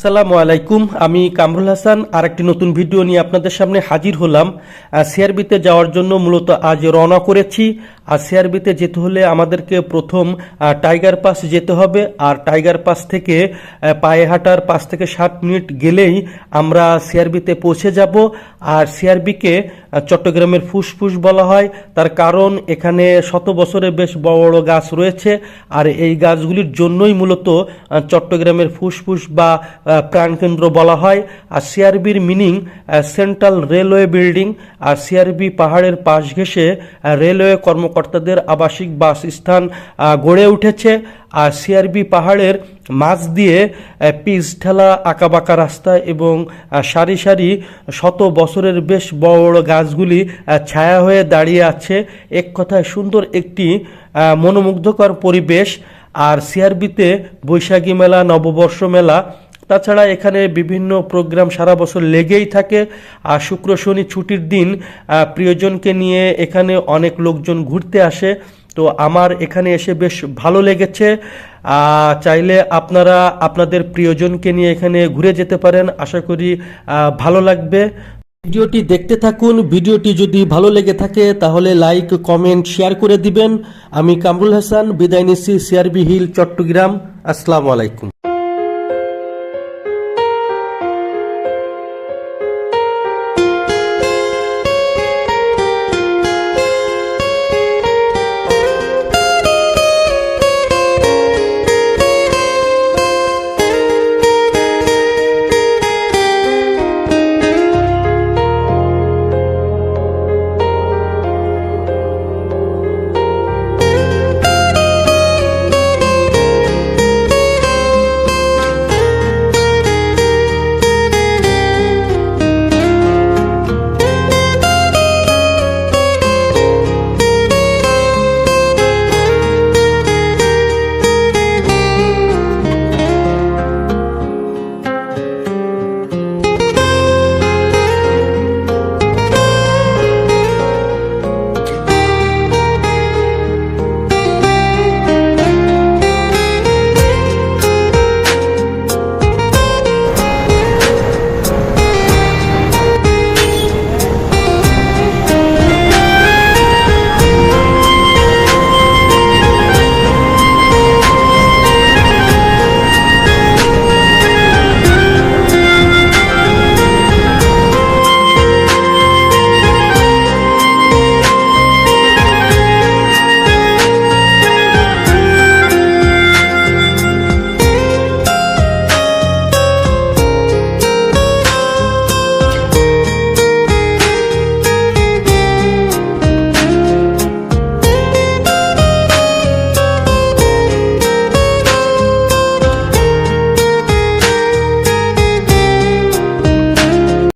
আসসালামু আলাইকুম। আমি কামরুল হাসান। আর একটি নতুন ভিডিও নিয়ে আপনাদের সামনে হাজির হলাম। সিআরবিতে যাওয়ার জন্য মূলত আজ রওনা করেছি। আর সিআরবিতে যেতে হলে আমাদেরকে প্রথম টাইগার পাস যেতে হবে। আর টাইগার পাস থেকে পায়ে হাঁটার পাঁচ থেকে সাত মিনিট গেলেই আমরা সিআরবিতে পৌঁছে যাব। আর সিআরবিকে চট্টগ্রামের ফুসফুস বলা হয়। তার কারণ এখানে শত বছরের বেশ বড় বড় গাছ রয়েছে। আর এই গাছগুলির জন্যই মূলত চট্টগ্রামের ফুসফুস বা প্রাণকেন্দ্র বলা হয়। আর সিআরবির মিনিং সেন্ট্রাল রেলওয়ে বিল্ডিং। আর সিআরবি পাহাড়ের পাশ ঘেঁষে রেলওয়ে রেলওয়ে কর্মকর্তাদের আবাসিক বাসস্থান গড়ে উঠেছে। আর সিআরবি পাহাড়ের মাঝ দিয়ে পিচ ঢালা আঁকাবাঁকা রাস্তা এবং সারি সারি শত বছরের বেশ বড় বড় গাছগুলি ছায়া হয়ে দাঁড়িয়ে আছে। এক কথায় সুন্দর একটি মনোমুগ্ধকর পরিবেশ। আর সিআরবিতে বৈশাখী মেলা, নববর্ষ মেলা তাছাড়া এখানে বিভিন্ন প্রোগ্রাম সারা বছর লেগেই থাকে। আর শুক্র শনি ছুটির দিন প্রিয়জনকে নিয়ে এখানে অনেক লোকজন ঘুরতে আসে। তো আমার এখানে এসে বেশ ভালো লেগেছে। চাইলে আপনারা আপনাদের প্রিয়জনকে নিয়ে এখানে ঘুরে যেতে পারেন। আশা করি ভালো লাগবে। ভিডিওটি দেখতে থাকুন। ভিডিওটি যদি ভালো লেগে থাকে, তাহলে লাইক, কমেন্ট, শেয়ার করে দিবেন। আমি কামরুল হাসান, বিদায় নিচ্ছি সিআরবি হিল, চট্টগ্রাম। আসসালামু আলাইকুম।